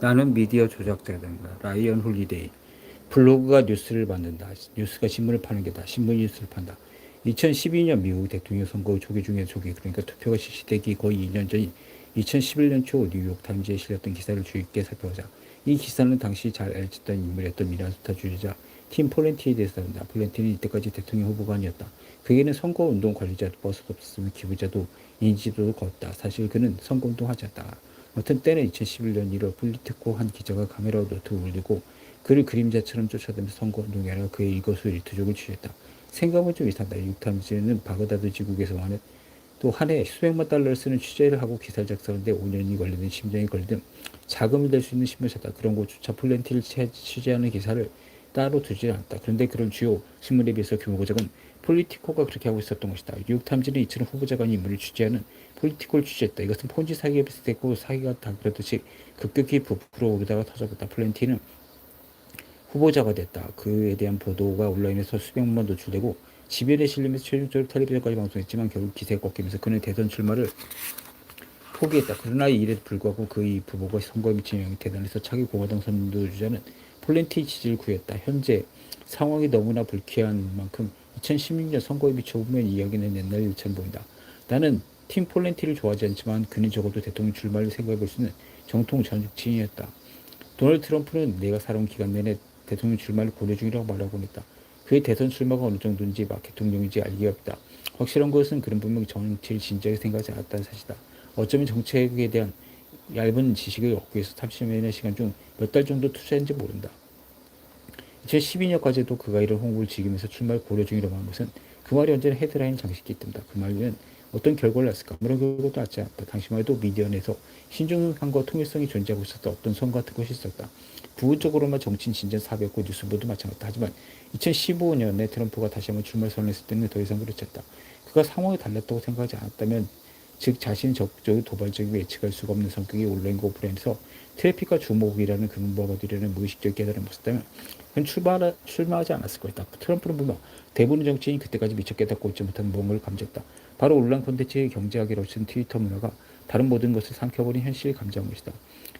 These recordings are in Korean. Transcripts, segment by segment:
나는 미디어 조작자다. 라이언 홀리데이. 블로그가 뉴스를 만든다. 뉴스가 신문을 파는 게다. 신문이 뉴스를 판다. 2012년 미국 대통령 선거 조기 중에 조기 그러니까 투표가 실시되기 거의 2년 전인 2011년 초 뉴욕 타임즈에 실렸던 기사를 주의 깊게 살펴보자. 이 기사는 당시 잘 알려졌던 인물이었던 미란스타 주지자 팀 폴렌티에 대해서 다룬다. 폴렌티는 이때까지 대통령 후보가 아니었다. 그에게는 선거운동 관리자도 버스도 없었으며 기부자도 인지도도 없다. 사실 그는 선거운동 하지 않다. 아무튼 때는 2011년 1월 폴리티코 한 기자가 카메라 노트를 올리고 그를 그림자처럼 쫓아다니며 선거운동이 아니라 그의 일거수 일투족을 취했다. 생각은 좀 이상하다. 뉴욕타임즈는 바그다드 지국에서 하는 또 한 해 수백만 달러를 쓰는 취재를 하고 기사를 작성하는데 5년이 걸리든 심정이 걸리든 자금을 낼수 있는 신문사다. 그런 곳조차 폴렌티를 취재하는 기사를 따로 두지 않았다. 그런데 그런 주요 신문에 비해서 규모가 작은 폴리티코가 그렇게 하고 있었던 것이다. 뉴욕타임즈는 이처럼 후보자가 인물을 취재하는 폴리티코를 취재했다. 이것은 폰지 사기에 비슷했고 사기가 다 그렇듯이 급격히 부풀어 오르다가 터져버렸다. 플랜티는 후보자가 됐다. 그에 대한 보도가 온라인에서 수백만 번 노출되고 지변에 실리면서 최종적으로 텔레비전까지 방송했지만 결국 기세에 꺾이면서 그는 대선 출마를 포기했다. 그러나 이 일에도 불구하고 그의 부모가 선거에 미친 영향이 대단해서 차기 공화당 선두주자는 폴렌티 지지를 구했다. 현재 상황이 너무나 불쾌한 만큼 2016년 선거에 비춰 보면 이야기는 옛날 일처럼 보인다. 나는 팀 폴렌티를 좋아하지 않지만 그는 적어도 대통령 출마를 생각해 볼 수 있는 정통 전직진이었다. 도널드 트럼프는 내가 살아온 기간 내내 대통령 출마를 고려 중이라고 말하곤 했다. 그의 대선 출마가 어느 정도인지 마케팅용인지 알기가 없다. 확실한 것은 그는 분명 정치를 진지하게 생각하지 않았다는 사실이다. 어쩌면 정책에 대한 얇은 지식을 얻기 위해서 30년의 시간 중 몇 달 정도 투자했는지 모른다. 2012년까지도 그가 이런 홍보를 즐기면서 출마를 고려 중이라고 한 것은 그 말이 언제나 헤드라인을 장식했기 때문이다. 그 말은 어떤 결과를 낳았을까? 아무런 결과도 낳지 않았다. 당시만 해도 미디어 내에서 신중함과 통일성이 존재하고 있었다. 어떤 선 같은 것이 있었다. 부분적으로만 정치인 진전 사배였고 뉴스보도 마찬가지다. 하지만 2015년에 트럼프가 다시 한번 출마 선언했을 때는 더 이상 그렇지 않다. 그가 상황이 달랐다고 생각하지 않았다면 즉 자신이 적극적으로 도발적이고 예측할 수가 없는 성격이 온라인 오프라인에서 트래픽과 주목이라는 근본과 되려는 무의식적 깨달음을 없었다면 그는 출마, 출마하지 않았을 것이다. 트럼프는 분명 대부분 정치인이 그때까지 미처 깨닫고 있지 못한 무언가를 감지했다. 바로 온라인 콘텐츠의 경제학이라고 친 트위터 문화가 다른 모든 것을 삼켜버린 현실을 감지한 것이다.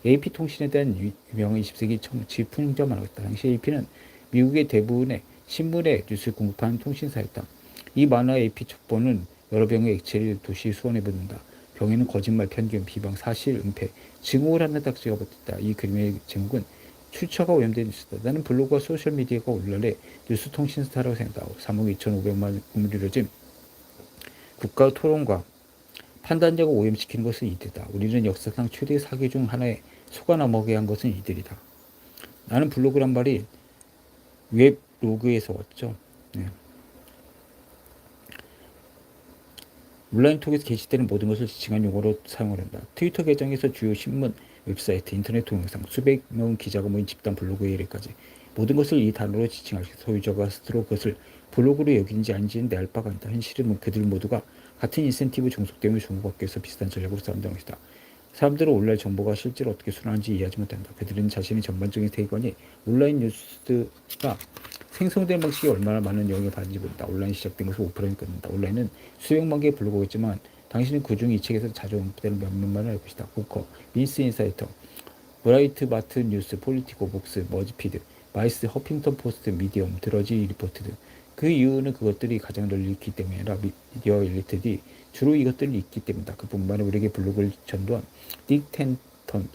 AP통신에 대한 유명한 20세기 정치 풍자 만화였다. 당시 AP는 미국의 대부분의 신문의 뉴스를 공급하는 통신사였다. 이 만화 AP 첩보는 여러 병의 액체를 도시 수원에 붓는다. 병에는 거짓말, 편견, 비방, 사실, 은폐, 증오를 하는 딱지가 붙었다. 이 그림의 제목은 출처가 오염된 뉴스다. 나는 블로그와 소셜미디어가 오늘날의 뉴스 통신스타라고 생각한다. 3억 2,500만 국민이 이뤄진 국가 토론과 판단력을 오염시키는 것은 이들이다. 우리는 역사상 최대 사기 중 하나에 속아 넘어게 한 것은 이들이다. 나는 블로그란 말이 웹 로그에서 왔죠. 네. 온라인 톡에서 게시되는 모든 것을 지칭한 용어로 사용을 한다. 트위터 계정에서 주요 신문, 웹사이트, 인터넷 동영상, 수백 명 기자가 모인 집단 블로그의 일까지 모든 것을 이 단어로 지칭할 때 소유자가 스스로 그것을 블로그로 여기는지 아닌지는 내 알 바가 아니다. 현실은 그들 모두가 같은 인센티브 종속 때문에 정부밖에 서 비슷한 전략으로 싸운다는 것이다. 사람들은 온라인 정보가 실제로 어떻게 순환하는지 이해하지 못한다. 그들은 자신의 전반적인 세계관이 온라인 뉴스가 생성된 방식이 얼마나 많은 영향을 받는지 모른다. 온라인 시작된 것을 오프라인 끝낸다. 온라인은 수백만 개의 블로그가 있지만 당신은 그중 이 책에서 자주 언급되는 몇몇만을 알 것이다. 부커, 민스 인사이터, 브라이트 마트 뉴스, 폴리티코, 복스, 머지피드, 마이스, 허핑턴 포스트, 미디엄, 드러지 리포트 등. 그 이유는 그것들이 가장 널리 있기 때문에 아니라 미디어 엘리트들이 주로 이것들을 읽기 때문이다. 그뿐만 아니라 우리에게 블로그를 전도한 딕 텐턴,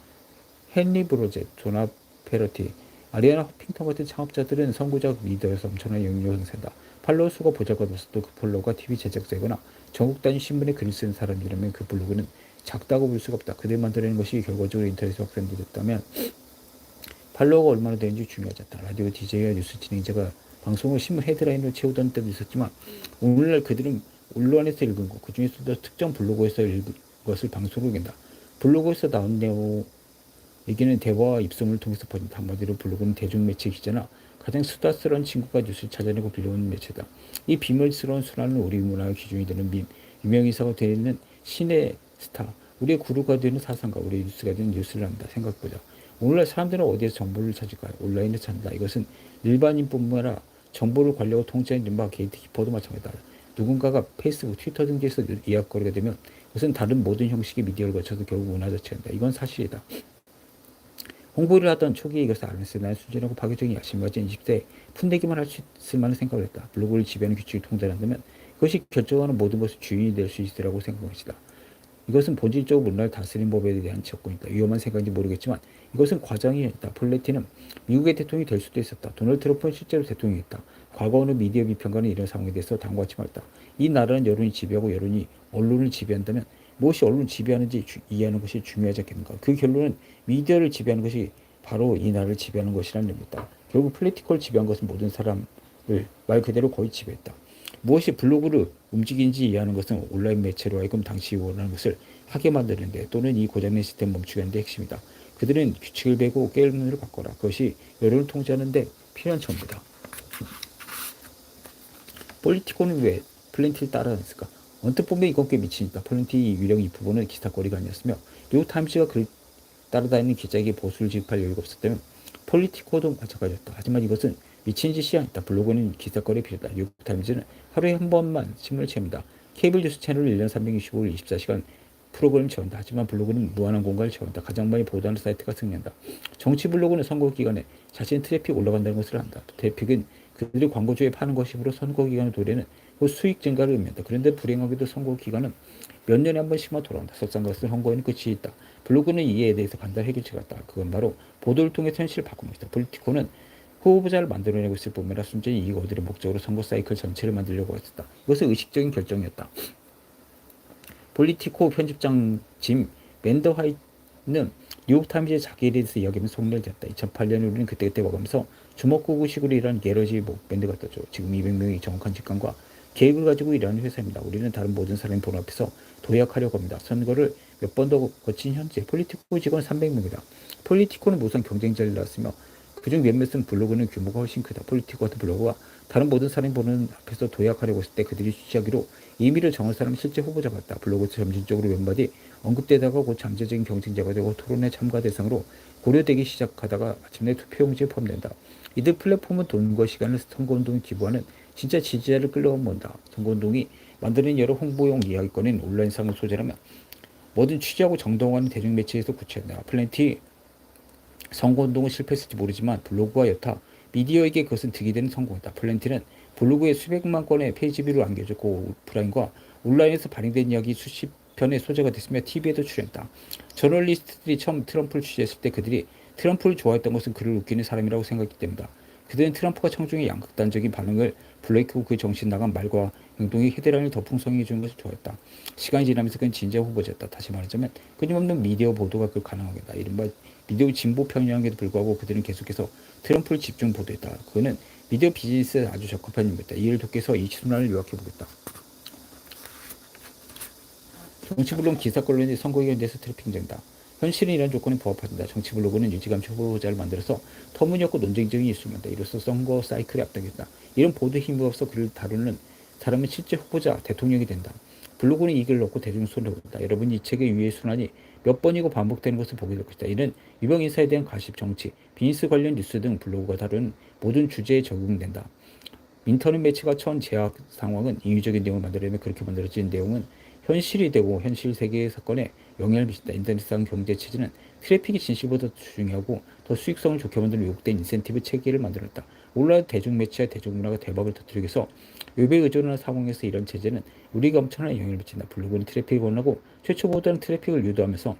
헨리 브로제, 조나 페러티, 아리아나 허핑턴 같은 창업자들은 선구적 리더여서 엄청난 영향력을 행사한다. 팔로워 수가 보잘것없어도 그 팔로워가 TV 제작자이거나 전국 단위 신문에 글을 쓰는 사람이라면 그 블로그는 작다고 볼 수가 없다. 그들 만들어낸 것이 결과적으로 인터넷 확산이 됐다면 팔로워가 얼마나 되는지 중요하지 않다. 라디오 DJ와 뉴스 진행자가 방송을 신문 헤드라인을 채우던 때도 있었지만 오늘날 그들은 온라인에서 읽은 것, 그 중에서도 특정 블로그에서 읽은 것을 방송으로 읽는다. 블로그에서 나온 내용, 얘기는 대화와 입소문을 통해서 퍼진다. 한마디로 블로그는 대중매체 기자나 가장 수다스러운 친구가 뉴스를 찾아내고 빌려오는 매체다. 이 비밀스러운 순환은 우리 문화의 기준이 되는 민, 유명인사가 되는 신의 스타, 우리의 구루가 되는 사상가, 우리의 뉴스가 되는 뉴스를 한다. 생각보다. 오늘날 사람들은 어디에서 정보를 찾을까요? 온라인에 찾는다. 이것은 일반인뿐만 아니라 정보를 관리하고 통제하는 이른바 게이트 키퍼도 마찬가지다. 누군가가 페이스북, 트위터 등지에서 이야기거리가 되면 그것은 다른 모든 형식의 미디어를 거쳐서 결국 문화 자체한다. 이건 사실이다. 홍보를 하던 초기에 이것을 알면서 나는 순진하고 파격적인 야심을 가진 20대에 푼대기만 할 수 있을 만한 생각을 했다. 블로그를 지배하는 규칙을 통달한다면 그것이 결정하는 모든 것의 주인이 될 수 있으라고 생각한 것이다. 이것은 본질적으로 문화를 다스리는 법에 대한 접근이다. 위험한 생각인지 모르겠지만 이것은 과정이었다. 폴레티는 미국의 대통령이 될 수도 있었다. 도널드 트럼프는 실제로 대통령이었다. 과거에는 미디어 비평가는 이런 상황에 대해서 다음과 같이 말했다. 이 나라는 여론이 지배하고 여론이 언론을 지배한다면 무엇이 언론을 지배하는지 주, 이해하는 것이 중요하지 않겠는가. 그 결론은 미디어를 지배하는 것이 바로 이 나라를 지배하는 것이라는 겁니다. 결국 플래티컬을 지배한 것은 모든 사람을 말 그대로 거의 지배했다. 무엇이 블로그를 움직이는지 이해하는 것은 온라인 매체로 하여금 당시 원하는 것을 하게 만드는데 또는 이 고장된 시스템 멈추게 하는 데 핵심이다. 그들은 규칙을 베고 게임을 바꿔라. 그것이 여론을 통제하는 데 필요한 처입니다. 폴리티코는 왜 플랜티를 따라했을까? 언뜻 보면 이건 꽤 미치니까 플랜티 유령 이 부분은 기사거리가 아니었으며 뉴욕 타임즈가 그 따라다니는 기자에게 보수를 지급할 여유가 없었다면 폴리티코도 마찬가지였다. 하지만 이것은 미친 짓이 아니다. 블로그는 기사거리 필요다. 뉴욕 타임즈는 하루에 한 번만 신문을 채웁니다. 케이블 뉴스 채널을 1년 365일 24시간 프로그램 채운다. 하지만 블로그는 무한한 공간을 채운다. 가장 많이 보도하는 사이트가 승리한다. 정치 블로그는 선거 기간에 자신 트래픽 올라간다는 것을 한다. 트래픽은 그들이 광고주에 파는 것이므로 선거 기간의 도래는 그 수익 증가를 의미한다. 그런데 불행하게도 선거 기간은 몇 년에 한 번씩만 돌아온다. 설상 것은 선거에는 끝이 있다. 블로그는 이에 대해서 간단히 해결책 같다. 그건 바로 보도를 통해 현실을 바꾸는 것이다. 폴리티코는 후보자를 만들어내고 있을 뿐만 순전히 이익 얻으려 목적으로 선거 사이클 전체를 만들려고 했었다. 이것은 의식적인 결정이었다. 폴리티코 편집장 짐 밴더 화이트는 뉴욕타임즈의 자기에 대해서 이야기하면 속내를 졌다. 2008년에 우리는 그때그때 먹으면서 주먹구구식으로 일하는 게러지 뭐 밴드가 떴죠. 지금 200명의 정확한 직관과 계획을 가지고 일하는 회사입니다. 우리는 다른 모든 사람의 본 앞에서 도약하려고 합니다. 선거를 몇 번 더 거친 현재 폴리티코 직원 300명이다. 폴리티코는 우선 경쟁자를 낳았으며 그중 몇몇은 블로그는 규모가 훨씬 크다. 폴리티코 같은 블로그와 다른 모든 사람이 보는 앞에서 도약하려고 했을 때 그들이 취하기로 의미를 정할 사람은 실제 후보자 같다. 블로그에서 점진적으로 몇 마디 언급되다가 곧 잠재적인 경쟁자가 되고 토론의 참가 대상으로 고려되기 시작하다가 마침내 투표용지에 포함된다. 이들 플랫폼은 돈과 시간을 선거운동에 기부하는 진짜 지지자를 끌어모은다. 선거운동이 만드는 여러 홍보용 이야기권인 온라인상을 소재라면 뭐든 취재하고 정동하는 대중매체에서 구체한다. 플랜티 선거운동은 실패했을지 모르지만 블로그와 여타 미디어에게 그것은 득이 되는 성공이다. 플랜티는 블로그에 수백만 건의 페이지비를 안겨줬고 오프라인과 온라인에서 발행된 이야기 수십 편의 소재가 됐으며 TV에도 출연했다. 저널리스트들이 처음 트럼프를 취재했을 때 그들이 트럼프를 좋아했던 것은 그를 웃기는 사람이라고 생각했기 때문이다. 그들은 트럼프가 청중의 양극단적인 반응을 블레이크고 그 정신 나간 말과 행동이 헤드라인을 더 풍성해 주는 것을 좋아했다. 시간이 지나면서 그는 진짜 후보자였다. 다시 말하자면 끊임없는 미디어 보도가 그를 가능하게 했다. 이른바 미디어 진보 편향에도 불구하고 그들은 계속해서 트럼프를 집중 보도했다. 그는 미디어 비즈니스에 아주 적합한 인물이다. 이를 돕기위해서 이 순환을 요약해 보겠다. 정치 블로그 기사 걸론이 선거 의견에 대해서 트래핑된다. 현실은 이런 조건에 부합한다. 정치 블로그는 유지감치 후보자를 만들어서 터무니없고 논쟁적인 이슈입니다. 이로써 선거 사이클이 앞당겼다. 이런 보도 힘이 없어 그를 다루는 사람은 실제 후보자, 대통령이 된다. 블로그는 이익을 넣고 대중 손에 온다. 여러분 이 책의 유해 순환이 몇 번이고 반복되는 것을 보게 될 것이다. 이는 유명 인사에 대한 가십, 정치, 비즈니스 관련 뉴스 등 블로그가 다루는 모든 주제에 적용된다. 인터넷 매체가 처한 제약 상황은 인위적인 내용을 만들려면 그렇게 만들어진 내용은 현실이 되고 현실 세계의 사건에 영향을 미친다. 인터넷상 경제 체제는 트래픽이 진실보다 중요하고 더 수익성을 좋게 만드는 왜곡된 인센티브 체계를 만들었다. 온라인 대중매체와 대중문화가 대박을 터뜨리기 위해서 외부에 의존하는 상황에서 이런 체제는 우리가 엄청난 영향을 미친다. 블로그는 트래픽을 원하고 최초 보다는 트래픽을 유도하면서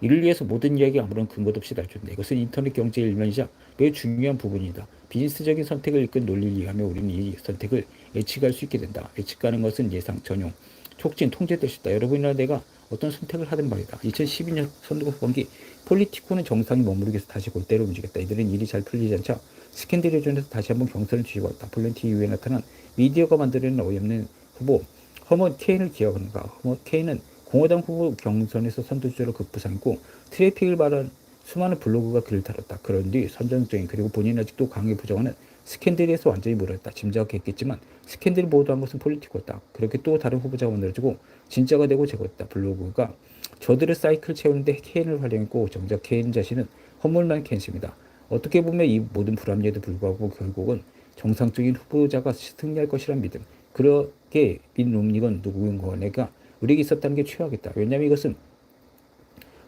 이를 위해서 모든 이야기 아무런 근거도 없이 날준다. 이것은 인터넷 경제의 일면이자 매우 중요한 부분이다. 비즈니스적인 선택을 이끈 논리를 이해하며 우리는 이 선택을 예측할 수 있게 된다. 예측하는 것은 예상, 전용, 촉진, 통제될 수 있다. 여러분이나 내가 어떤 선택을 하든 말이다. 2012년 선거번기 폴리티코는 정상이 머무르기 위해서 다시 골대로 움직였다. 이들은 일이 잘 풀리지 않자 준해서 다시 한번 경선을 뒤집었다. 폴렌티 이후에 나타난 미디어가 만들어낸 어이없는 후보 허먼 케인을 기억하는가. 허먼 케인은 공화당 후보 경선에서 선두주자로 급부상했고 트래픽을 말한 수많은 블로그가 그를 다뤘다. 그런 뒤 선정적인 그리고 본인은 아직도 강하게 부정하는 스캔들에서 완전히 물었다. 짐작했겠지만 스캔들을 보도한 것은 폴리티코였다. 그렇게 또 다른 후보자가 만들어지고 진짜가 되고 제거했다. 블로그가 저들의 사이클 채우는데 케인을 활용했고 정작 케인 자신은 허물만 캔십니다. 어떻게 보면 이 모든 불합리에도 불구하고 결국은 정상적인 후보자가 승리할 것이란 믿음. 그렇게 민룸닉은 누구인가 우리에게 있었다는 게 최악이다. 왜냐하면 이것은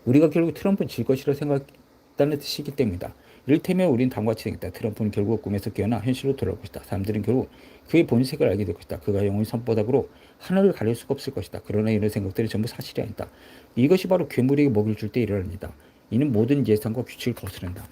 우리가 결국 트럼프는 질 것이라 생각했기 있다는 뜻이기 때문이다. 이를테면 우린 다음과 같이 생겼다. 트럼프는 결국 꿈에서 깨어나 현실로 돌아올 것이다. 사람들은 결국 그의 본색을 알게 될 것이다. 그가 영원히 손바닥으로 하늘을 가릴 수가 없을 것이다. 그러나 이런 생각들이 전부 사실이 아니다. 이것이 바로 괴물에게 먹일 줄때 일어납니다. 이는 모든 예상과 규칙을 거스른다.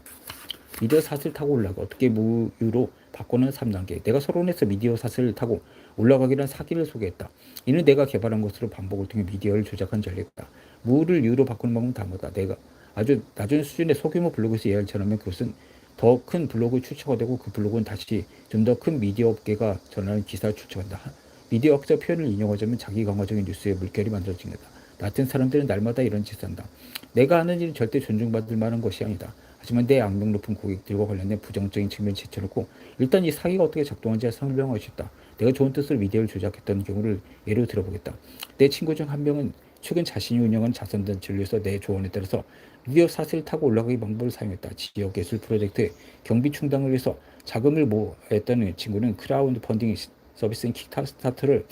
미디어 사슬 타고 올라가 어떻게 무유로 바꾸는 3단계. 내가 서론에서 미디어 사슬을 타고 올라가기란 사기를 소개했다. 이는 내가 개발한 것으로 반복을 통해 미디어를 조작한 전략이다. 무를 유로 바꾸는 방법은 다르다. 내가 아주 낮은 수준의 소규모 블로그에서 이해할 처럼면 그것은 더 큰 블로그 출처가 되고 그 블로그는 다시 좀 더 큰 미디어 업계가 전하는 기사를 출처한다. 미디어 학자 표현을 인용하자면 자기 강화적인 뉴스의 물결이 만들어진 거다. 나 같은 사람들은 날마다 이런 짓을 한다. 내가 하는 일은 절대 존중받을 만한 것이 아니다. 하지만 내 악명 높은 고객들과 관련된 부정적인 측면을 제쳐놓고 일단 이 사기가 어떻게 작동하는지 설명할 수 있다. 내가 좋은 뜻으로 미디어를 조작했던 경우를 예로 들어보겠다. 내 친구 중 한 명은 최근 자신이 운영한 자선단체를 위해서 내 조언에 따라서 미디어 사슬을 타고 올라가기 방법을 사용했다. 지역 예술 프로젝트의 경비 충당을 위해서 자금을 모았던 친구는 크라우드 펀딩 서비스인 킥스타터를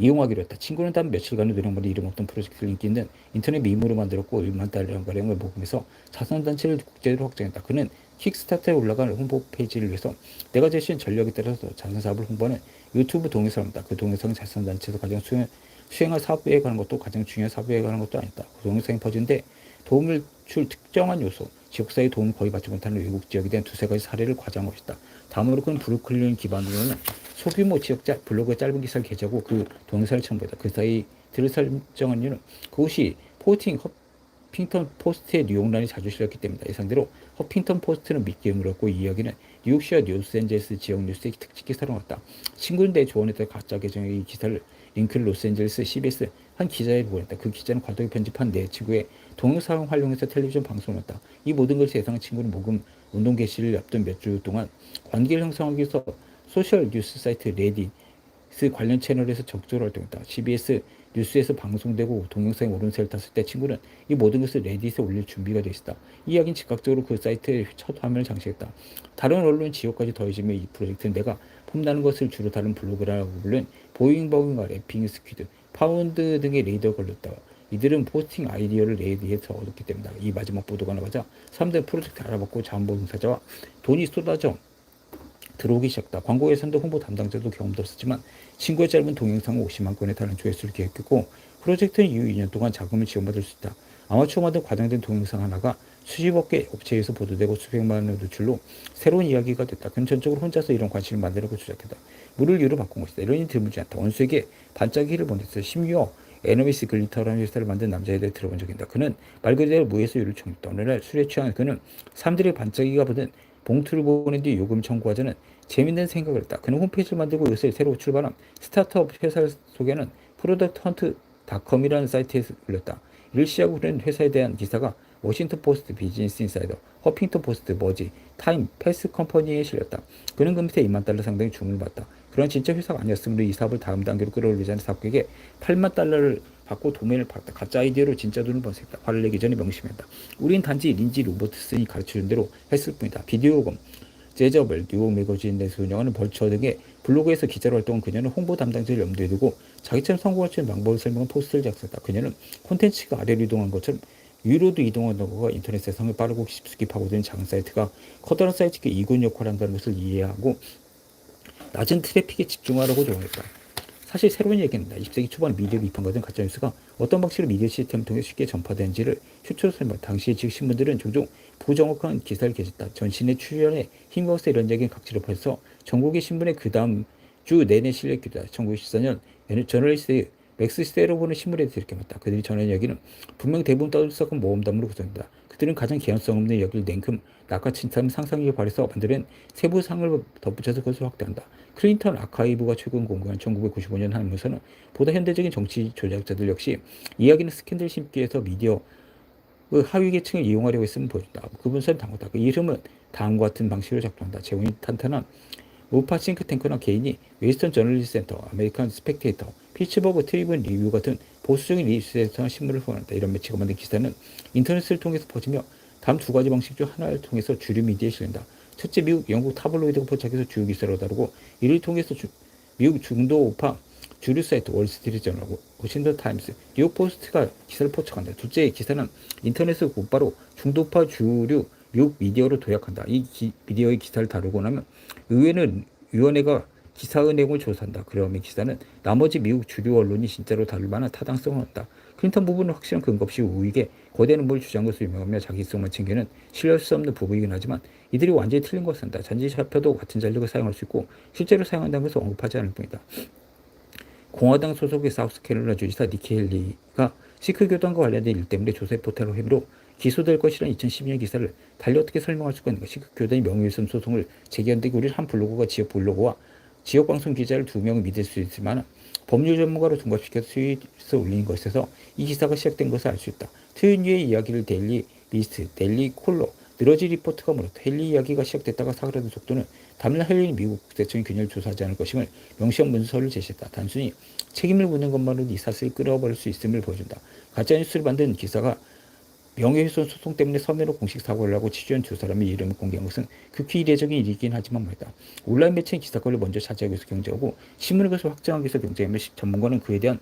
이용하기로 했다. 친구는 단 며칠간의 노력만에 이름 없던 프로젝트를 인기 있는 인터넷 밈으로 만들었고 1만 달러가량을 모금해서 자선단체를 국제로 확장했다. 그는 킥스타터에 올라간 홍보 페이지를 위해서 내가 제시한 전략에 따라서 자선사업을 홍보하는 유튜브 동영상입니다. 그 동영상은 자선단체에서 가장 수행, 수행할 사업에 관한 것도 가장 중요한 사업에 관한 것도 아니다. 그 동영상이 퍼진데 도움을 줄 특정한 요소, 지역사회에 도움을 거의 받지 못하는 외국 지역에 대한 두세 가지 사례를 과장한 것이다. 다음으로 그는 브루클린 기반으로는 소규모 지역 짜, 블로그의 짧은 기사를 게재하고 그 동영상을 첨부했다. 그 사이 들을 설정한 이유는 그곳이 포팅 허핑턴 포스트의 뉴욕란이 자주 실렸기 때문이다. 예상대로 허핑턴 포스트는 믿기에 물었고 이 이야기는 뉴욕시와 로스앤젤레스 지역 뉴스의 특집 기사로 왔다. 친구는 내 조언에 따라 가짜 계정의 이 기사를 링크를 로스앤젤레스 CBS 한 기자에 보냈다. 그 기자는 과도히 편집한 내 친구의 동영상을 활용해서 텔레비전 방송을 했다. 이 모든 것을 예상한 친구는 모금 운동 개시를 앞둔 몇 주 동안 관계를 형성하기 위해서 소셜 뉴스 사이트 레딧 관련 채널에서 적극적으로 활동했다. CBS 뉴스에서 방송되고 동영상이 오른세를 탔을 때 친구는 이 모든 것을 레딧에 올릴 준비가 돼 있었다. 이 이야기는 즉각적으로 그 사이트에 첫 화면을 장식했다. 다른 언론 지역까지 더해지면 이 프로젝트는 내가 폼나는 것을 주로 다른 블로그라고 부른 보잉버잉과 래핑 스퀴드, 파운드 등의 레이더가 걸렸다. 이들은 포스팅 아이디어를 레이디에서 얻었기 때문이다. 이 마지막 보도가 나가자 사람들은 프로젝트 알아봤고 자원봉사자와 돈이 쏟아져 들어오기 시작했다. 광고 예산도 홍보 담당자도 경험도 없었지만 친구의 짧은 동영상은 50만 건에 달하는 조회수를 기획했고 프로젝트는 이후 2년 동안 자금을 지원받을 수 있다. 아마추어 만든 과장된 동영상 하나가 수십억 개 업체에서 보도되고 수백만 원의 노출로 새로운 이야기가 됐다. 그는 전적으로 혼자서 이런 관심을 만들려고 주작했다. 물을 유로 바꾼 것이다. 이런 일이 드물지 않다. 원수에게 반짝이를 보냈어. 심지어 에너미스 글리터라는 회사를 만든 대해 들어본 적이 있다. 그는 말 그대로 무에서 유를 청했다. 어느 날 술에 취한 그는 사람들의 반짝이가 보는 봉투를 보낸 뒤 요금 청구하자는 재밌는 생각을 했다. 그는 홈페이지를 만들고 요새 새로 출발한 스타트업 회사를 소개하는 프로덕트 헌트 닷컴이라는 사이트에 올렸다. 이를 시작으로 그는 회사에 대한 기사가 워싱턴 포스트, 비즈니스 인사이더, 허핑턴 포스트, 머지, 타임, 패스 컴퍼니에 실렸다. 그는 그 밑에 2만 달러 상당의 주문을 받다. 그런 진짜 회사가 아니었으므로 이 사업을 다음 단계로 끌어올리자는 사업객에게 8만 달러를 받고 도면을 받다. 가짜 아이디어로 진짜 돈을 번색했다. 화를 내기 전에 명심했다. 우린 단지 린지 로버트슨이 가르쳐준 대로 했을 뿐이다. 비디오검, 제저벨, 뉴욕 매거진에서 운영하는 벌처 등의 블로그에서 기자로 활동한 그녀는 홍보 담당자를 염두에 두고 자기처럼 성공할 수 있는 방법을 설명한 포스트를 작성했다. 그녀는 콘텐츠가 아래로 이동한 것처럼 위로도 이동한다는 것과 인터넷 세상을 빠르고 깊숙이 파고드는 작은 사이트가 커다란 사이트가 이군 역할을 한다는 것을 이해하고 낮은 트래픽에 집중하라고 조언했다. 사실 새로운 얘기입니다. 20세기 초반 미디어 비판과 등 가짜뉴스가 어떤 방식으로 미디어 시스템을 통해 쉽게 전파되는지를 추천로 설명. 당시의 즉 신문들은 종종 부정확한 기사를 게재했다. 전신의 출연에 힘입어서 이런 얘기는 각지로 퍼져서 전국의 신문에 그 다음 주 내내 실렸기도 하다. 1914년 저널리스트 맥스 세로보는 신문에 이렇게 맞다. 그들이 전한 이야기는 분명 대부분 떠들썩한 모험담으로 구성된다. 그들은 가장 개연성 없는 이야기를 냉큼 낚아친 사람 상상력에 발해서 만드는 세부 상을 덧붙여서 그것을 확대한다. 클린턴 아카이브가 최근 공개한 1995년 한 문서는 보다 현대적인 정치 조작자들 역시 이야기는 스캔들 심기 위해서 미디어 그 하위 계층을 이용하려고 했음을 보여준다. 그 문서는 당하다. 그 이름은 다음과 같은 방식으로 작동한다. 재원이 탄탄한 우파 싱크탱크나 개인이 웨스턴 저널리스 센터, 아메리칸 스펙테이터, 피츠버그 트리븐 리뷰 같은 보수적인 뉴스에서 신문을 후원한다. 이런 매체가 만든 기사는 인터넷을 통해서 퍼지며 다음 두 가지 방식 중 하나를 통해서 주류 미디어에 실린다. 첫째, 미국, 영국 타블로이드가 포착해서 주요 기사로 다루고 이를 통해서 주, 미국 중도 우파 주류 사이트 월스트리트 저널, 워싱턴 타임스, 뉴욕 포스트가 기사를 포착한다. 둘째, 기사는 인터넷을 곧바로 중도파 주류 미국 미디어로 도약한다. 이 기, 미디어의 기사를 다루고 나면 의회는 위원회가 기사의 내용을 조사한다. 그러면 기사는 나머지 미국 주류 언론이 진짜로 다룰 만한 타당성은 없다. 클린턴 부분은 확실한 근거 없이 우익에 거대 음모를 주장한 것으로 유명하며 자기성만 챙기는 신뢰할 수 없는 부분이긴 하지만 이들이 완전히 틀린 것은 다 잔지 잡혀도 같은 전력을 사용할 수 있고 실제로 사용한다는 것을 언급하지 않을 뿐이다. 공화당 소속의 사우스캐롤라이나 주지사 니키 헬리가 시크 교단과 관련된 일 때문에 조세 포탈 혐의로 기소될 것이라는 2012년 기사를 달리 어떻게 설명할 수가 있는가? 시크 교단이 명예훼손 소송을 제기한 뒤 우리 한 블로거가 지역 블로거와 지역 방송 기자를 두 명을 믿을 수 있지만 법률 전문가로 중갑시켜서 스윗에 올린 것에서 이 기사가 시작된 것을 알 수 있다. 트윈유의 이야기를 데일리 리스트, 데일리 콜러, 늘어지 리포트가 물었다. 헬리 이야기가 시작됐다가 사그라든 속도는 다음날 헬리는 미국 국세청이 균열을 조사하지 않을 것임을 명시한 문서를 제시했다. 단순히 책임을 묻는 것만으로도 이 사슬을 끌어버릴 수 있음을 보여준다. 가짜뉴스를 만든 기사가 명예훼손 소송 때문에 서면으로 공식 사과를 하고 취재한 두 사람의 이름을 공개한 것은 극히 이례적인 일이긴 하지만 말이다. 온라인 매체인 기사권을 먼저 차지하기 위해서 경쟁하고 신문의 것을 확정하기 위해서 경쟁하며 전문가는 그에 대한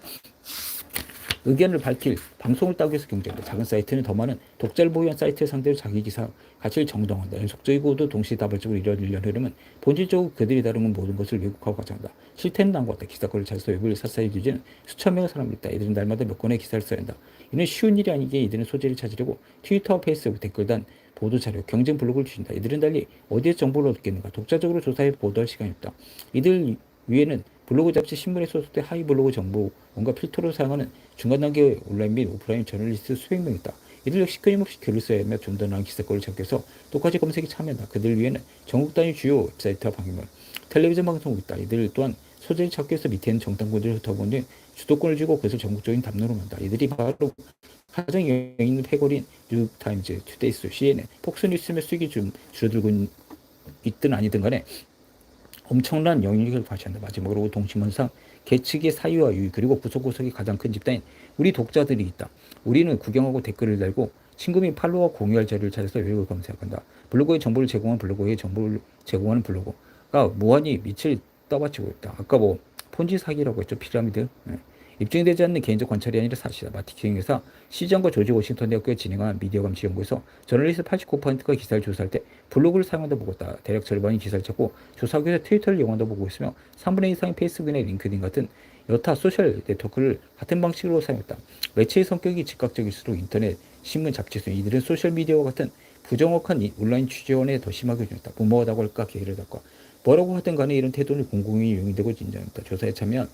의견을 밝힐 방송을 따기 위해서 경쟁한다. 작은 사이트는 더 많은 독자를 보유한 사이트의 상대로 자기 기사 가치를 정당한다. 연속적이고도 동시다발적으로 이뤄지려는 흐름은 본질적으로 그들이 다루는 모든 것을 왜곡하고 가져간다. 실태는 난것 같다. 기사권을 찾아서 외부를 사사히 뒤지는 수천 명의 사람이 있다. 이들은 날마다 몇 건의 기사를 써야 한다. 이는 쉬운 일이 아니기에 이들은 소재를 찾으려고 트위터와 페이스북 댓글단 보도 자료, 경쟁 블로그를 주신다. 이들은 달리 어디에 정보를 얻겠는가? 독자적으로 조사해 보도할 시간이 없다. 이들 위에는 블로그 잡지 신문에 소속된 하위 블로그 정보 뭔가 필터로 사용하는 중간 단계 온라인 및 오프라인 저널리스트 수백 명 있다. 이들 역시 끊임없이 글을 써야 하며 좀 더 나은 기사거리를 찾기 위해서 똑같이 검색에 참여한다. 그들 위에는 전국 단위 주요 웹사이트와 방송물, 텔레비전 방송이 있다. 이들 또한 소재를 찾기 위해서 밑에 있는 정당군들을 흩어본 뒤 주도권을 쥐고 그것을 전국적인 담론으로 만다. 이들이 바로 가장 영향 있는 패거리인 뉴욕타임즈, 투데이스, CNN, 폭스뉴스며 수익이 좀 줄어들고 있든 아니든 간에 엄청난 영향력을 과시한다. 마지막으로 동심원상 계측의 사유와 유의 그리고 구석구석이 가장 큰 집단인 우리 독자들이 있다. 우리는 구경하고 댓글을 달고 친구 및 팔로워 공유할 자료를 찾아서 요약을 검색한다. 블로그의 정보를 제공한 블로그의 정보를 제공하는 블로그가 무한히 밑을 떠받치고 있다. 아까 뭐 폰지 사기라고 했죠. 피라미드. 네. 입증되지 않는 개인적 관찰이 아니라 사실이다. 마티킹 회사 시장과 조지 워싱턴 대학교에 진행한 미디어 감시 연구에서 저널리스트 89%가 기사를 조사할 때 블로그를 사용한다 보고 있다. 대략 절반이 기사를 찾고 조사하기 위해서 트위터를 이용한다 보고 있으며 3분의 2 이상이 페이스북이나 링크드인 같은 여타 소셜 네트워크를 같은 방식으로 사용했다. 매체의 성격이 즉각적일수록 인터넷, 신문, 잡지 등 이들은 소셜 미디어와 같은 부정확한 온라인 취재원에 더 심하게 준했다. 무모하다고 할까 게으르다고 할까. 뭐라고 하든 간에 이런 태도는 공공이 용인되고 인정했다. 조사에 참여한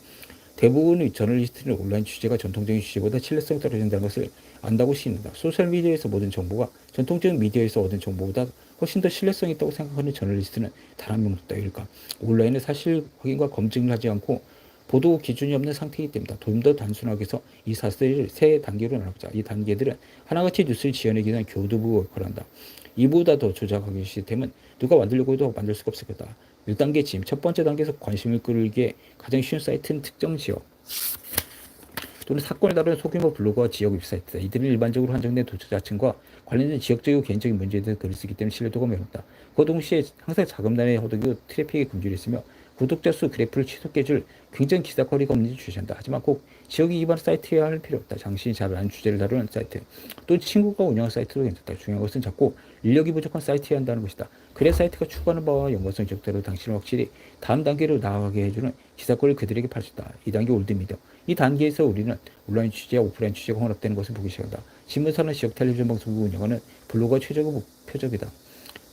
대부분의 저널리스트는 온라인 취재가 전통적인 취재보다 신뢰성이 떨어진다는 것을 안다고 시인한다. 소셜미디어에서 모든 정보가 전통적인 미디어에서 얻은 정보보다 훨씬 더 신뢰성이 있다고 생각하는 저널리스트는 단 한 명도 없다. 온라인은 사실 확인과 검증을 하지 않고 보도 기준이 없는 상태이기 때문이다. 좀 더 단순하게 해서 이 사슬을 세 단계로 나눠보자. 이 단계들은 하나같이 뉴스를 지어내기 위한 교두부 역할을 한다. 이보다 더 조작하기 시스템은 누가 만들려고 해도 만들 수가 없을 거다. 1단계 짐, 첫 번째 단계에서 관심을 끌기에 가장 쉬운 사이트는 특정 지역 또는 사건을 다루는 소규모 블로그와 지역 웹사이트다. 이들은 일반적으로 한정된 독자층과 관련된 지역적이고 개인적인 문제에 대해서 글을 쓰기 때문에 신뢰도가 매우 높다. 그 동시에 항상 자금단의 허덕이고 트래픽에 금지를 있으며 구독자 수 그래프를 치솟게 해줄 굉장히 기사거리가 없는지 주시한다. 하지만 꼭 지역이 기반 사이트여야 할 필요 없다. 당신이 잘 아는 주제를 다루는 사이트. 또 친구가 운영한 사이트도 괜찮다. 중요한 것은 자꾸 인력이 부족한 사이트여야 한다는 것이다. 그래 사이트가 추구하는 바와 연관성 지역대로 당신을 확실히 다음 단계로 나아가게 해주는 기사거리를 그들에게 팔 수 있다. 이 단계 올드미디어. 이 단계에서 우리는 온라인 취재와 오프라인 취재가 혼합되는 것을 보기 시작한다. 신문사는 지역 텔레비전 방송국 운영하는 블로그가 최적의 표적이다.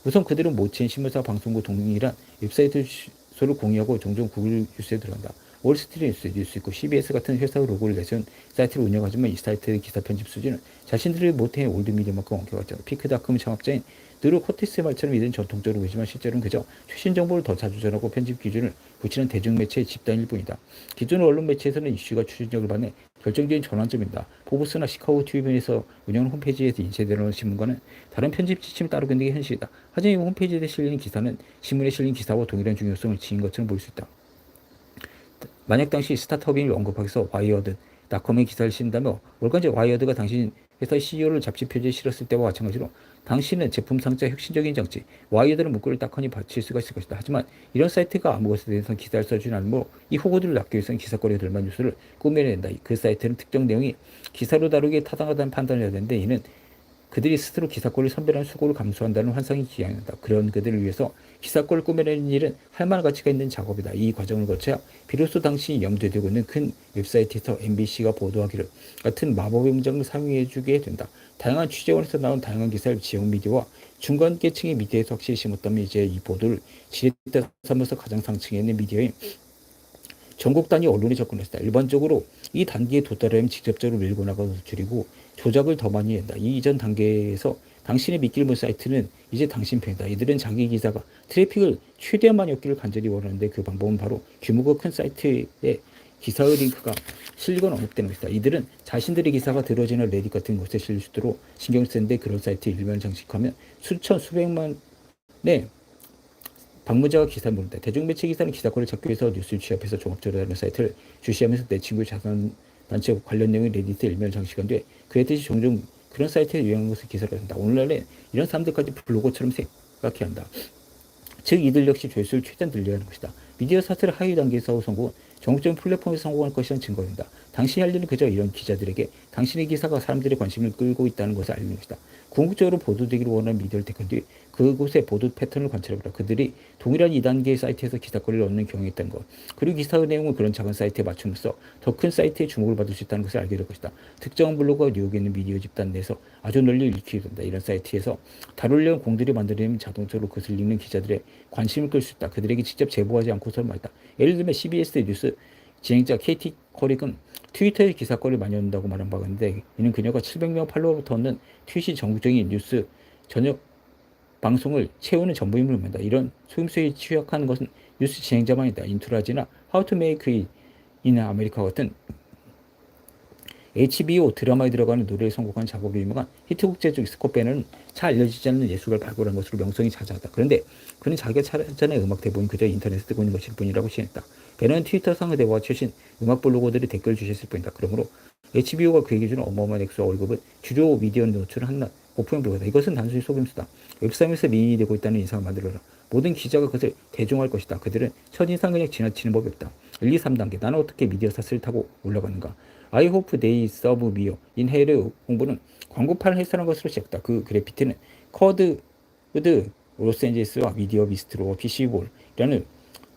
우선 그들은 모친 신문사 방송국 동일한 웹사이트 소를 공유하고 종종 구글 뉴스에 들어간다. 월스트리트 뉴스, 있고 CBS 같은 회사의 로고를 내세운 사이트를 운영하지만 이 사이트의 기사 편집 수준은 자신들이 못해 올드미디어만큼 않다. 피크닷컴 창업자인 느루 코티스의 말처럼 이들은 전통적으로 보이지만 실제로는 그저 최신 정보를 더 자주 전하고 편집 기준을 붙이는 대중매체의 집단일 뿐이다. 기존 언론 매체에서는 이슈가 추진력을 받는 결정적인 전환점입니다. 포브스나 시카고 TV에서 운영 홈페이지에서 인쇄되는 신문과는 다른 편집 지침을 따르고 있는 게 현실이다. 하지만 이 홈페이지에 실린 기사는 신문에 실린 기사와 동일한 중요성을 지닌 것처럼 보일 수 있다. 만약 당시 스타트업인을 언급하기서 와이어드 닷컴의 기사를 신다며 월간지 와이어드가 당신 회사 CEO를 잡지 표지에 실었을 때와 마찬가지로 당신은 제품 상자 혁신적인 장치, 와이어들은 문구를 딱하니 받칠 수가 있을 것이다. 하지만 이런 사이트가 아무 것에 대해서는 기사를 써주지 않으므로 이 호구들을 낳기 위해서는 기사거리에 들만 뉴스를 꾸며낸다. 그 사이트는 특정 내용이 기사로 다루기에 타당하다는 판단을 해야 되는데 이는 그들이 스스로 기사권을 선별하는 수고를 감수한다는 환상이 기양한다. 그런 그들을 위해서 기사권을 꾸며내는 일은 할 만한 가치가 있는 작업이다. 이 과정을 거쳐야 비로소 당신이 염두에 두고 있는 큰 웹사이트에서 MBC가 보도하기를 같은 마법의 문장을 사용해주게 된다. 다양한 취재원에서 나온 다양한 기사를 지역 미디어와 중간 계층의 미디어에서 확실히 심었다면 이제 이 보도를 지렛대 삼아서 가장 상층에 있는 미디어인 전국 단위 언론이 접근했다. 일반적으로 이 단계에 도달하면 직접적으로 밀고 나가서 줄이고 조작을 더 많이 한다. 이 이전 단계에서 당신의 믿길문 사이트는 이제 당신 편이다. 이들은 자기 기사가 트래픽을 최대한 많이 얻기를 간절히 원하는데 그 방법은 바로 규모가 큰 사이트에 기사의 링크가 실리거나 언급되는 것이다. 이들은 자신들의 기사가 들어지는 레딧 같은 곳에 실릴 수 있도록 신경 쓰는데 그런 사이트에 일면 장식하면 수천 수백만의 방문자가 기사를 모른다. 대중매체 기사는 기사권을 찾기 위해서 뉴스를 취합해서 종합적으로 다루는 사이트를 주시하면서 내 친구의 자산 단체 관련 내용이 레딧에 일면 장식한 뒤에 대해 종종 그런 사이트에 유행한 것을 기사를 한다. 오늘날에 이런 사람들까지 블로거처럼 생각해야 한다. 즉 이들 역시 조회수를 최대한 늘려야 하는 것이다. 미디어 사태를 하위 단계에서 성공, 전국적인 플랫폼에서 성공할 것이라는 증거입니다. 당신이 할 일은 그저 이런 기자들에게 당신의 기사가 사람들의 관심을 끌고 있다는 것을 알리는 것이다. 궁극적으로 보도되기를 원하는 미디어를 택한 뒤 그곳의 보도 패턴을 관찰해보라. 그들이 동일한 2단계 사이트에서 기사거리를 얻는 경향이 있다는 것. 그리고 기사의 내용을 그런 작은 사이트에 맞춤으로써 더 큰 사이트의 주목을 받을 수 있다는 것을 알게 될 것이다. 특정 블로그가 뉴욕에 있는 미디어 집단 내에서 아주 널리 읽히게 된다. 이런 사이트에서 다루려는 공들이 만들어내면 자동적으로 그것을 읽는 기자들의 관심을 끌 수 있다. 그들에게 직접 제보하지 않고서는 말이다. 예를 들면 CBS 뉴스 진행자 KT 커릭은 트위터에 기사거리를 많이 얻는다고 말한 바가 있는데 이는 그녀가 700명 팔로워부터 얻는 트윗이 전국적인 뉴스 저녁 방송을 채우는 전부임을 의미한다. 이런 소임수에 취약한 것은 뉴스 진행자만이다. 인투라지나 하우 투 메이크 이나 아메리카 같은 HBO 드라마에 들어가는 노래에 성공한 작업이 유명한 히트곡제적 스콧 베너는 잘 알려지지 않는 예술가를 발굴한 것으로 명성이 자자하다. 그런데 그는 자기가 찾아낸 음악 대본이 그저 인터넷에 뜨고 있는 것일 뿐이라고 시인했다. 베너는 트위터 상의 대화와 최신 음악 블로거들이 댓글을 주셨을 뿐이다. 그러므로 HBO가 그에게 주는 어마어마한 액수 월급은 주요 미디어 노출을 한낱 고품형 블로그다. 이것은 단순히 속임수다. 웹사이트에서 미인이 되고 있다는 인상을 만들어라. 모든 기자가 그것을 대중할 것이다. 그들은 첫인상 그냥 지나치는 법이 없다. 1, 2, 3단계. 나는 어떻게 미디어 사슬을 타고 올라가는가? I hope they serve me. 인헤르 홍보는 광고판을 해설한 것으로 시작다. 그 그래피티는 커드, 드 로스앤젤레스와 미디어 비스트로 PC볼이라는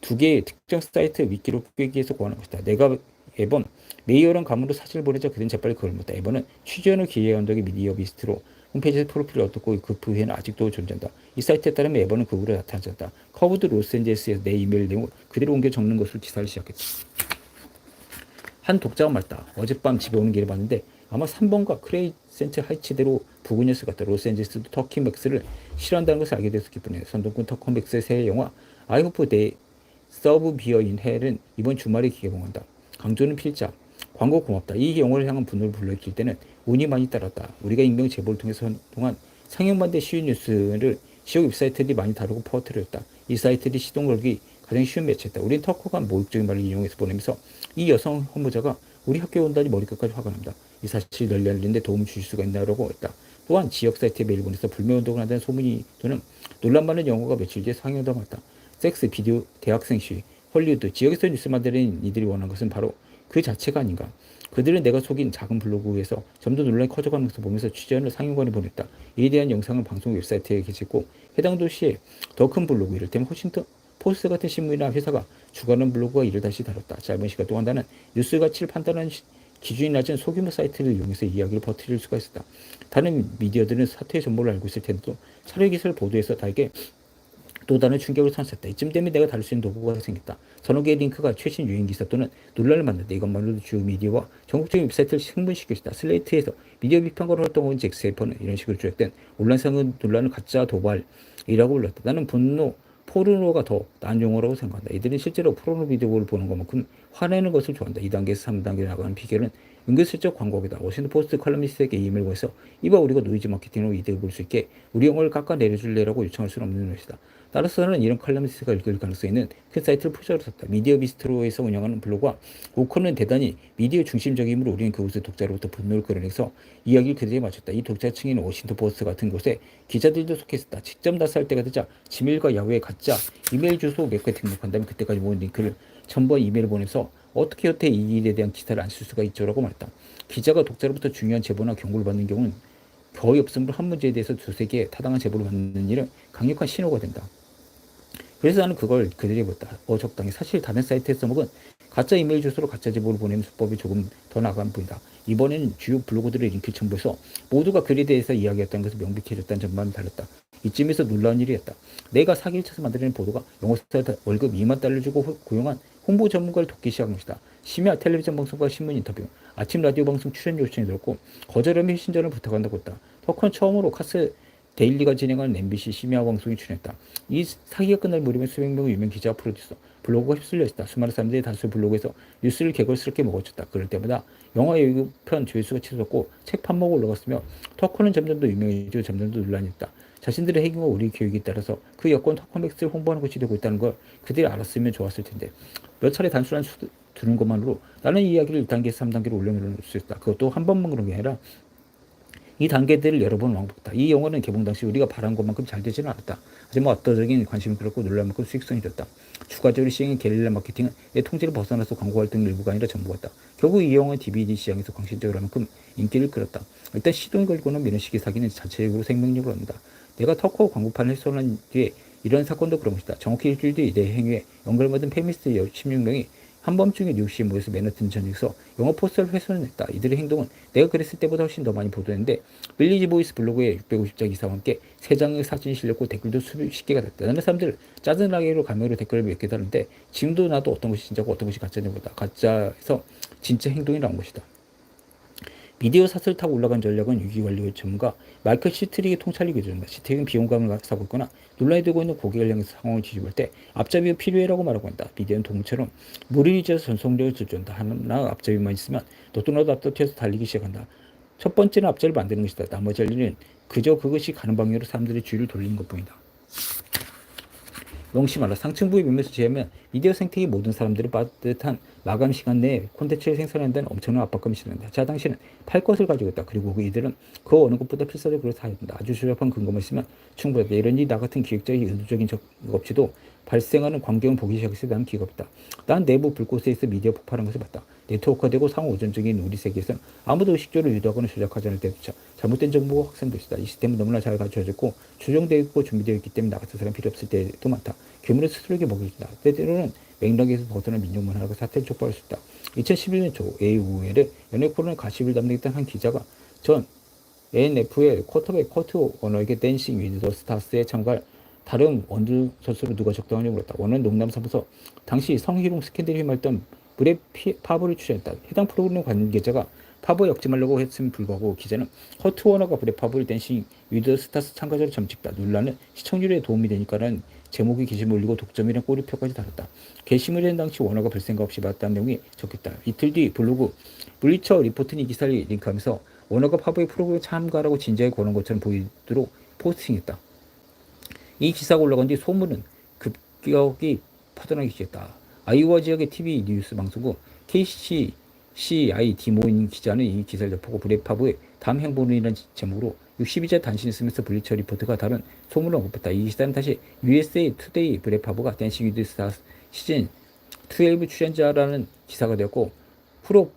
두 개의 특정 사이트 위키로 꿰기 위해서 고하는 것이다. 내가 앨범 메이어런 가문으로 사진을 보내자 그들은 재빨리 그걸 묻다. 앨범은 취재원을 기획한 덕에 미디어 비스트로 홈페이지에서 프로필을 얻었고 그 후에는 아직도 존재한다. 이 사이트에 따르면 앨범은 그 후로 나타났다. 커브드 로스앤젤레스에서 내 이메일 내용을 그대로 옮겨 적는 것으로 기사를 시작했다. 한 독자가 말다. 어젯밤 집에 오는 길에 봤는데 아마 3번과 크레이센트 하이츠대로 부근이었을 것 같다. 로스앤젤레스도 터키 맥스를 싫어한다는 것을 알게 돼서 기쁘네. 선동꾼 터커 맥스의 새 영화 hope they 서브 비어 인 헬은 이번 주말에 개봉한다. 강조는 필자. 광고 고맙다. 이 영화를 향한 분노를 불러일으킬 때는 운이 많이 따랐다. 우리가 익명 제보를 통해서 동안 상영반대 쉬운 뉴스를 지역 웹사이트들이 많이 다루고 퍼뜨렸다. 이 사이트들이 시동 걸기 가장 쉬운 매체다. 우린 터커가 모욕적인 말을 이용해서 보내면서 이 여성 헌무자가 우리 학교에 온다니 머리끝까지 화가 납니다. 이 사실을 널리 알리는데 도움을 주실 수가 있나라고 했다. 또한 지역 사이트에 메일 보내서 불매운동을 한다는 소문이 도는 논란 많은 영화가 며칠 뒤에 상영당했다. 섹스, 비디오, 대학생 시위, 헐리우드, 지역에서 뉴스 만드는 이들이 원한 것은 바로 그 자체가 아닌가. 그들은 내가 속인 작은 블로그에서 점점 논란이 커져가는 것을 보면서 취재원을 상영관에 보냈다. 이에 대한 영상을 방송 웹사이트에 게시했고 해당 도시에 더 큰 블로그, 이를테면 호싱턴 포스트 같은 신문이나 회사가 주관하는 블로그가 이를 다시 다뤘다. 짧은 시간 동안 나는 뉴스 가치를 판단하는 기준이 낮은 소규모 사이트를 이용해서 이야기를 퍼뜨릴 수가 있었다. 다른 미디어들은 사태의 전모를 알고 있을 텐데도 차례 기사를 보도해서 다에게 또 다른 충격을 선사했다. 이쯤 되면 내가 다룰 수 있는 도구가 생겼다. 서너 개의 링크가 최신 유행 기사 또는 논란을 만든다. 이것만으로도 주요 미디어와 전국적인 웹사이트를 있다. 슬레이트에서 미디어 비판가로 활동한 잭 세퍼는 이런 식으로 조작된 온라인상의 논란을 가짜 도발이라고 불렀다. 나는 분노, 포르노가 더 나은 용어라고 생각한다. 이들은 실제로 포르노 비디오를 보는 것만큼 화내는 것을 좋아한다. 2단계에서 3단계 나가는 비결은 은근슬쩍 광고하다 워싱턴 포스트 컬럼니스트에게 이메일 보내서 이봐 우리가 노이즈 마케팅으로 이득을 볼 수 있게 우리 영어를 깎아 내려줄래라고 요청할 수는 없는 것이다. 따라서는 이런 컬럼니스트가 읽을 가능성이 있는 큰 사이트를 포장으로 샀다. 미디어 비스트로에서 운영하는 블로그와 오커는 대단히 미디어 중심적이므로 우리는 그곳의 독자로부터 분노를 끌어내서 이야기를 그대로 맞췄다. 이 독자층인 워싱턴 포스트 같은 곳에 기자들도 속했었다. 직접 나설 때가 되자 지메일과 야후의 가짜 이메일 주소 몇 개 등록한 다면 그때까지 모은 링크를 첨부한 이메일을 보내서 어떻게 여태 이 일에 대한 기사를 안 쓸 수가 있죠라고 말했다. 기자가 독자로부터 중요한 제보나 경고를 받는 경우는 거의 없으므로 한 문제에 대해서 두세 개의 타당한 제보를 받는 일은 강력한 신호가 된다. 그래서 나는 그걸 그들이 봤다. 어적당히 사실 다른 사이트에 써먹은 가짜 이메일 주소로 가짜 제보를 보내는 수법이 조금 더 나간 보인다. 이번에는 주요 블로그들의 링크 첨부해서 모두가 글에 대해서 이야기했다는 것을 명백해졌다는 점만 달렸다. 이쯤에서 놀라운 일이었다. 내가 사기를 쳐서 만들어낸 보도가 영어 스타트 월급 2만 달러 주고 호- 고용한 홍보 전문가를 돕기 시작한 것이다. 심야 텔레비전 방송과 신문 인터뷰, 아침 라디오 방송 출연 요청이 들었고 거절하면 신전을 부탁한다고 했다. 터컨 처음으로 카스 데일리가 진행한 MBC 심야 방송에 출연했다. 이 사기가 끝날 무렵에 수백 명의 유명 기자와 프로듀서, 블로그가 휩쓸려 있다. 수많은 사람들이 다수 블로그에서 뉴스를 개걸스럽게 먹어줬다. 그럴 때마다 영화 예고편 조회수가 치솟았고 책 판매가 올라갔으며 터커는 점점 더 유명해지고 점점 더 논란이 있다. 자신들의 해경과 우리 교육에 따라서 그 여권 터커맥스를 홍보하는 것이 되고 있다는 걸 그들이 알았으면 좋았을 텐데 몇 차례 단순한 수 두는 것만으로 나는 이 이야기를 1단계에서 3단계로 올려놓을 수 있다. 그것도 한 번만 그런 게 아니라 이 단계들을 여러 번 왕복했다. 이 영화는 개봉 당시 우리가 바란 것만큼 잘 되지는 않았다. 하지만 압도적인 관심이 끌었고 놀랄 만큼 수익성이 됐다. 추가적으로 시행한 게릴라 마케팅은 내 통제를 벗어나서 광고 활동 일부가 아니라 전부였다. 결국 이 영화는 DVD 시장에서 광신적으로 만큼 인기를 끌었다. 일단 시동이 걸고는 미련시기 사기는 자체적으로 생명력을 얻는다. 내가 터커 광고판을 쏘는 뒤에 이런 사건도 그런 것이다. 정확히 일주일 뒤내 행위에 연결받은 페미니스트 16명이 한밤중에 뉴욕시에 모여서 맨하튼 전역에서 영어 포스터를 훼손했다. 이들의 행동은 내가 그랬을 때보다 훨씬 더 많이 보도했는데 빌리지 보이스 블로그에 650자 기사와 함께 세 장의 사진이 실렸고 댓글도 수십 개가 됐다. 나는 사람들 짜증나게로 가면으로 댓글을 몇 개 다는데 지금도 나도 어떤 것이 진짜고 어떤 것이 가짜인지 모르다. 가짜에서 진짜 행동이 나온 것이다. 미디어 사슬 타고 올라간 전략은 위기관리 전문가 마이클 시트릭의 통찰이 교전한다. 시트릭은 비용감을 사고 있거나 논란이 되고 있는 고객을 향해서 상황을 뒤집을 때 앞잡이가 필요해라고 말하고 한다. 미디어는 동물처럼 무리를 지어서 전속력을 질주한다. 하나 앞잡이만 있으면 너도 나도 튀어서 달리기 시작한다. 첫 번째는 앞자를 만드는 것이다. 나머지 할 일은 그저 그것이 가는 방향으로 사람들의 주의를 돌리는 것뿐이다. 명심하라. 상층부의 면에서 제하면 미디어 생태계 모든 사람들을 빠듯한 마감 시간 내에 콘텐츠를 생산한다는 엄청난 압박감이 실현한다. 자, 당신은 팔 것을 가지고 있다. 그리고 그 이들은 그 어느 것보다 필사적으로 사야 된다. 아주 조잡한 근거만 있으면 충분하다. 일이 나 같은 기획자의 의도적인 적 없이도 발생하는 광경을 보기 시작했을 때 나는 기가 없다. 난 내부 불꽃에 있어 미디어 폭발한 것을 봤다. 네트워크화되고 상호 우전적인 우리 세계에서는 아무도 의식적으로 유도하거나 조작하지 않을 때조차 잘못된 정보가 확산될 수 있다. 이 시스템은 너무나 잘 갖춰졌고 조정되어 있고 준비되어 있기 때문에 나 같은 사람 필요 없을 때도 많다. 괴물을 스스로에게 먹여준다. 때때로는 맥락에서 벗어난 민족 문화가 사태를 촉발할 수 있다. 2011년 초 AOL에 연예 코너의 가십을 담당했던 한 기자가 전 ANF의 쿼터백 커트 원어에게 댄싱 위드 더 스타스에 참가할 다른 원두 선수로 누가 적당하냐고 물었다. 원은 농담 삼아서 당시 성희롱 스캔들이 휘말던 브레 피- 파브를 출연했다. 해당 프로그램 관계자가 파브에 역지하려고 했음에 불구하고 기자는 커트 워너가 브레 파브를 댄싱 위드 스타스 참가자로 점찍다. 논란은 시청률에 도움이 되니까는 제목이 게시물 올리고 독점이랑 꼬리표까지 달았다. 게시물이 된 당시 워너가 별 생각 없이 봤다는 내용이 적혔다. 이틀 뒤 블로그 블리처 리포트는 이 기사를 링크하면서 워너가 파브의 프로그램에 참가하라고 진지하게 권한 것처럼 보이도록 포스팅했다. 이 기사가 올라간 뒤 소문은 급격히 퍼져나기 시작했다. 아이오와 지역의 TV 뉴스 방송국 KCCI 디모인 기자는 이 기사를 접하고 브레파브의 다음 행보는이라는 제목으로 62자 단신을 쓰면서 블리처 리포트가 다른 소문을 언급했다. 이 기사는 다시 USA 투데이 브레파브가 댄싱 위드 스타 시즌 12 출연자라는 기사가 되었고 프로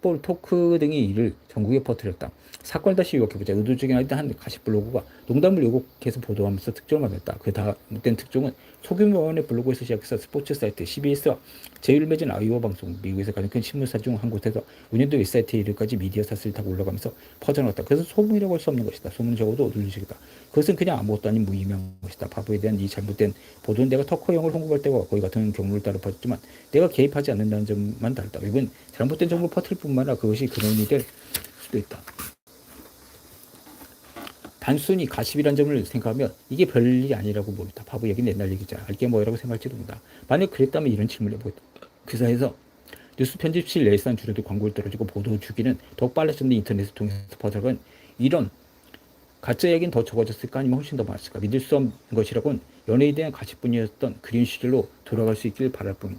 풋볼 토크 등이 이를 전국에 퍼뜨렸다. 사건을 다시 요약해보자. 의도적인 한 가십 블로그가 농담을 요곡해서 보도하면서 특종을 받았다. 그 다음된 특종은 소규모 원의 블로그에서 시작해서 스포츠 사이트 CBS와 제휴를 맺은 아이오 방송, 미국에서 가장 큰 신문사 중 한 곳에서 운영도 웹사이트에 이르까지 미디어 사슬을 타고 올라가면서 퍼져나갔다. 그래서 소문이라고 할 수 없는 것이다. 소문은 적어도 눌리시겠다. 그것은 그냥 아무것도 아닌 무의미한 것이다. 바보에 대한 이 잘못된 보도는 내가 터커형을 홍보할 때와 거의 같은 경로를 따라 퍼졌지만 내가 개입하지 않는다는 점만 다르다. 이건 잘못된 정보를 퍼뜨릴 뿐만 아니라 그것이 근원이 될 수도 있다. 단순히 가십이란 점을 생각하면 이게 별일이 아니라고 봅니다. 바보 얘기는 옛날 얘기잖아. 알게 뭐라고 생각할지도 모른다. 만약 그랬다면 이런 질문을 해보겠다. 그 사이에서 뉴스 편집실 예산 줄어들고 광고를 떨어지고 보도 주기는 더욱 빨라졌는데 인터넷을 통해서 퍼져간 이런 가짜 얘기는 더 적어졌을까 아니면 훨씬 더 많았을까 믿을 수 없는 것이라곤 연예에 대한 가시뿐이었던 그린 시절로 돌아갈 수 있길 바랄 뿐이다.